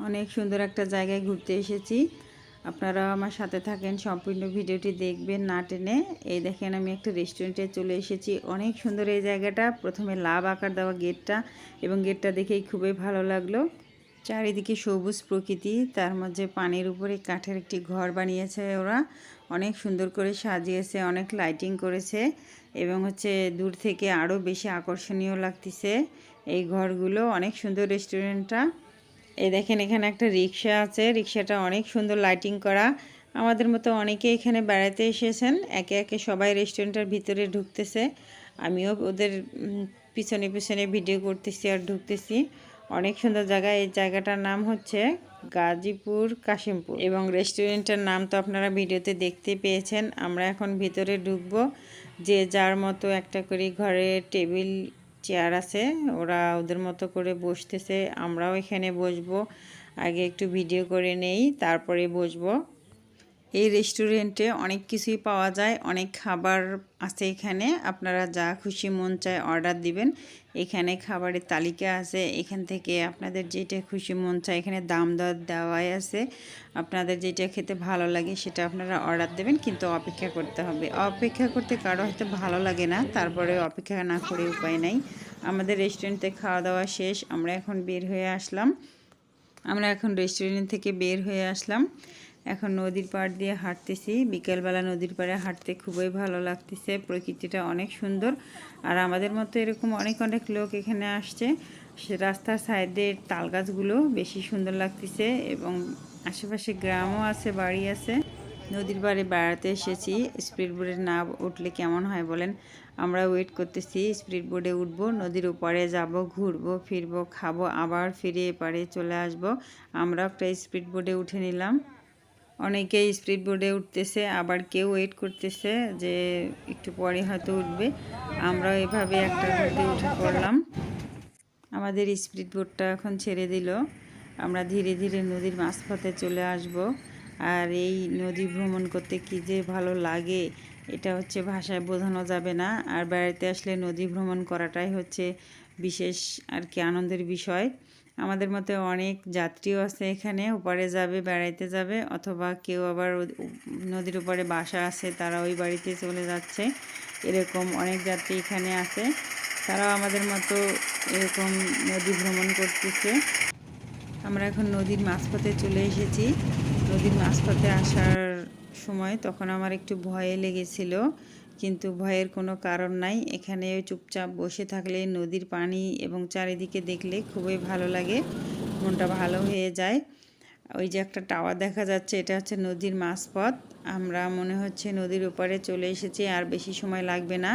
অনেক সুন্দর একটা জায়গায় ঘুরতে এসেছি। আপনারা আমার সাথে থাকেন, সম্পূর্ণ ভিডিওটি দেখবেন না টেনে। এই দেখেন, আমি একটা রেস্টুরেন্টে চলে এসেছি। অনেক সুন্দর এই জায়গাটা। প্রথমে লাভ আকার দেওয়া গেটটা এবং গেটটা দেখেই খুবই ভালো লাগল। চারিদিকে সবুজ প্রকৃতি, তার মধ্যে পানির উপরে কাঠের একটি ঘর বানিয়েছে ওরা। অনেক সুন্দর করে সাজিয়েছে, অনেক লাইটিং করেছে এবং হচ্ছে দূর থেকে আরও বেশি আকর্ষণীয় লাগতেছে এই ঘরগুলো। অনেক সুন্দর রেস্টুরেন্টটা এই দেখেন এখানে একটা রিক্সা আছে। রিক্সাটা অনেক সুন্দর লাইটিং করা। আমাদের মতো অনেকে এখানে বেড়াতে এসেছেন। একে একে সবাই রেস্টুরেন্টের ভিতরে ঢুকতেছে। আমিও ওদের পিছনে পিছনে ভিডিও করতেছি আর ঢুকতেছি। অনেক সুন্দর জায়গা। এই জায়গাটার নাম হচ্ছে গাজীপুর, কাশিমপুর। এবং রেস্টুরেন্টের নাম তো আপনারা ভিডিওতে দেখতে পেয়েছেন। আমরা এখন ভিতরে ঢুকবো। যে যার মতো একটা করে ঘরে টেবিল চেয়ার আছে, ওরা ওদের মতো করে বসতেছে, আমরাও এখানে বসবো। আগে একটু ভিডিও করে নেই, তারপরে বসবো। এই রেস্টুরেন্টে অনেক কিছুই পাওয়া যায়, অনেক খাবার আছে এখানে। আপনারা যা খুশি মন চায় অর্ডার দিবেন। এখানে খাবারের তালিকা আছে। এখান থেকে আপনাদের যেটা খুশি মন চায়, এখানে দাম দর দেওয়াই আছে। আপনাদের যেটা খেতে ভালো লাগে সেটা আপনারা অর্ডার দেবেন, কিন্তু অপেক্ষা করতে হবে। অপেক্ষা করতে কারও হয়তো ভালো লাগে না, তারপরে অপেক্ষা না করে উপায় নাই। আমাদের রেস্টুরেন্টে খাওয়া দাওয়া শেষ। আমরা এখন বের হয়ে আসলাম। আমরা এখন রেস্টুরেন্ট থেকে বের হয়ে আসলাম। এখন নদীর পাড় দিয়ে হাঁটতেছি। বিকেলবেলা নদীর পাড়ে হাঁটতে খুবই ভালো লাগতেছে। প্রকৃতিটা অনেক সুন্দর। আর আমাদের মতো এরকম অনেক অনেক লোক এখানে আসছে। রাস্তার সাইডের তাল গাছগুলো বেশি সুন্দর লাগতেছে এবং আশেপাশে গ্রামও আছে, বাড়ি আছে। নদীর পাড়ে বেড়াতে এসেছি। স্পিড বোর্ডে না উঠলে কেমন হয় বলেন? আমরা ওয়েট করতেছি, স্পিড বোর্ডে উঠবো, নদীর ওপারে যাব, ঘুরবো, ফিরবো, খাব, আবার ফিরে এপারে চলে আসব। আমরা একটা স্পিড বোর্ডে উঠে নিলাম। অনেকেই স্পিড বোর্ডে উঠতেছে, আবার কেউ ওয়েট করতেছে যে একটু পরে হয়তো উঠবে। আমরা এভাবে একটা মধ্যে উঠে পড়লাম। আমাদের স্পিড বোর্ডটা এখন ছেড়ে দিল। আমরা ধীরে ধীরে নদীর মাঝপথে চলে আসব। আর এই নদী ভ্রমণ করতে কি যে ভালো লাগে, এটা হচ্ছে ভাষায় বোঝানো যাবে না। আর বেড়াতে আসলে নদী ভ্রমণ করাটাই হচ্ছে বিশেষ আর কি আনন্দের বিষয়। আমাদের মতো অনেক যাত্রীও আছে এখানে, ওপারে যাবে, বেড়াইতে যাবে, অথবা কেউ আবার নদীর ওপারে বাসা আছে, তারা ওই বাড়িতে চলে যাচ্ছে। এরকম অনেক যাত্রী এখানে আছে। তারাও আমাদের মতো এরকম নদী ভ্রমণ করতেছে। আমরা এখন নদীর মাঝপথে চলে এসেছি। নদীর মাঝপথে আসার সময় তখন আমার একটু ভয় লেগেছিল। কিন্তু ভয়ের কোনো কারণ নাই। এখানে চুপচাপ বসে থাকলে নদীর পানি এবং চারিদিকে দেখলে খুবই ভালো লাগে, মনটা ভালো হয়ে যায়। ওই যে একটা টাওয়ার দেখা যাচ্ছে, এটা হচ্ছে নদীর মাঝপথ। আমরা মনে হচ্ছে নদীর ওপারে চলে এসেছি, আর বেশি সময় লাগবে না।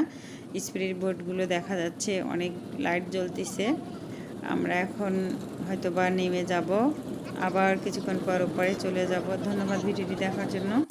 স্পিরিট বোটগুলো দেখা যাচ্ছে, অনেক লাইট জ্বলতেছে। আমরা এখন হয়তো বা নেমে যাব, আবার কিছুক্ষণ পর ওপারে চলে যাব। ধন্যবাদ ভিডিওটি দেখার জন্য।